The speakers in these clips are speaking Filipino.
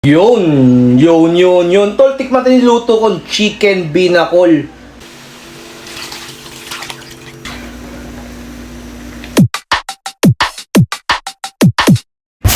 Yun, yun, yun, yun. Tol, tikman yung luto kong chicken binakol.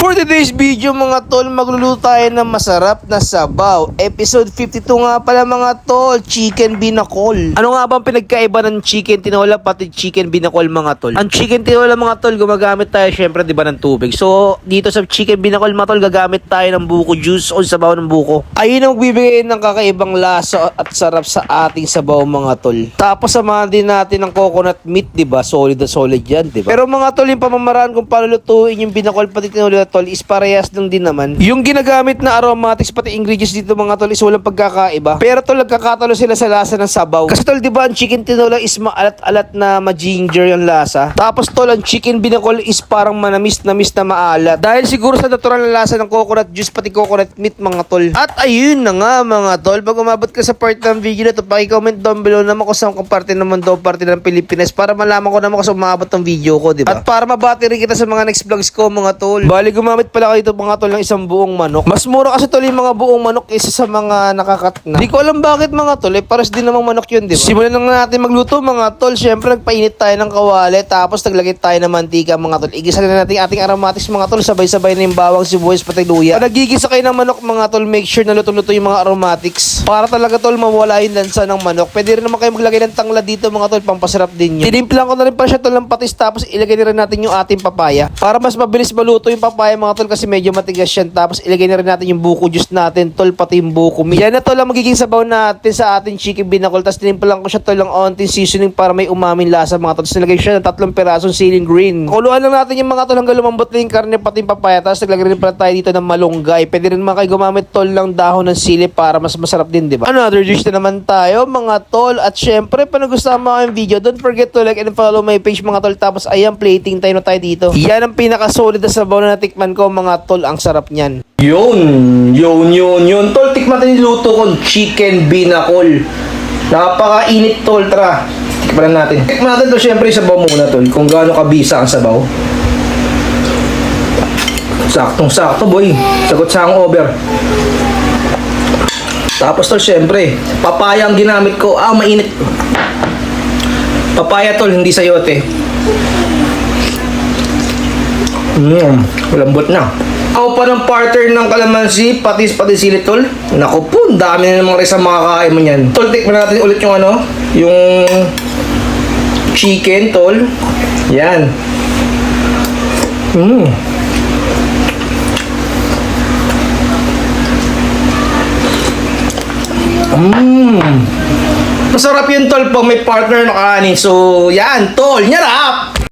For today's video mga tol, magluluto tayo ng masarap na sabaw. Episode 52 nga pala mga tol, chicken binakol. Ano nga bang pinagkaiba ng chicken tinola pati chicken binakol mga tol? Ang chicken tinola mga tol, gumagamit tayo syempre 'di ba ng tubig. So, dito sa chicken binakol mga tol, gagamit tayo ng buko juice o sabaw ng buko. Ayun ang magbibigay ng kakaibang lasa at sarap sa ating sabaw mga tol. Tapos samahan din natin ng coconut meat, 'di ba? Solid na solid 'yan, 'di ba? Pero mga tol, yung pamamaraan kung paano lutuin yung binakol pati tinola tol is parehas lang din naman. Yung ginagamit na aromatics pati ingredients dito mga tol is walang pagkakaiba. Pero tol, nagkakatalo sila sa lasa ng sabaw. Kasi tol, di ba ang chicken tinola is maalat-alat na ma-ginger yung lasa. Tapos tol, ang chicken binakol is parang manamis-namis na maalat. Dahil siguro sa natural na lasa ng coconut juice pati coconut meat mga tol. At ayun na nga mga tol, pag umabot ka sa part ng video na to, paki-comment down below naman kung saan kung parte naman daw parte ng Pilipinas para malaman ko naman kung saan umabot ng video ko, di ba? At para mabati rin kita sa mga next vlogs ko mga tol. Bali gumamit pala kayo dito mga tol ng isang buong manok. Mas mura kasi tol yung mga buong manok kaysa sa mga nakakat na. Di ko alam bakit mga tol, eh pares din namang manok yun, di ba? Simulan na natin magluto mga tol. Syempre nagpainit tayo ng kawali tapos naglagay tayo ng mantika mga tol. Igisa na natin ating aromatics mga tol. Sabay-sabay na yung bawang, sibuyas, pati luya. Pag nagigisa kayo ng manok mga tol, make sure na luto-luto yung mga aromatics. Para talaga tol mawala yung lansa ng manok. Pwede rin naman kayo maglagay ng tangla dito mga tol, pampasarap din yun. Tinimplan ko na rin pa siya tol ng patis tapos ilagay na rin natin yung ating papaya. Para mas mabilis maluto yung papaya mga tol kasi medyo matigas yan. Tapos ilagay na rin natin yung buko juice natin tol, pati yung buko meat. Yan na tol ang magiging sabaw natin sa ating chicken binakol. Tapos tinimplan ko siya tol ng onting seasoning para may umaming lasa mga tol. Tapos nilagay siya ng tatlong pirasong ceiling green. Kuluan lang natin yung mga tol hanggang lumambot na yung karne pati yung papaya. Tapos naglagay rin pala tayo dito ng malunggay. Pwede rin mga kayo gumamit tol ng dahon ng sili para mas masarap din, di ba? Another dish na naman tayo, mga tol. At syempre, pa nagustuhan mo yung video, don't forget to like and follow my page, mga tol. Tapos, ayan, plating tayo na tayo dito. Yan ang pinaka-solid na sabaw na natikman ko, mga tol. Ang sarap niyan. Yun, yun, yun, yun. Tol, tikman natin yung luto kong chicken binakol. Napakainit, tol. Tara, tikman na natin. Tikman natin to, syempre, sabaw muna, tol. Kung gaano kabisa ang sabaw. Saktong-sakto, boy. Sagot sa hangover. Tapos tol, syempre, papaya ang ginamit ko. Ah, mainit. Papaya tol, hindi sayote. Mmm, lambot na. Ako pa ng partner ng kalamansi, patis pati sili tol. Naku po, ang dami na namang resa makakain mo yan. Tol, tikman natin ulit yung ano, yung chicken tol. Yan. Mmm. Mmm. Masarap yun tol pag may partner na kanin. So, yan, tol, nyarap!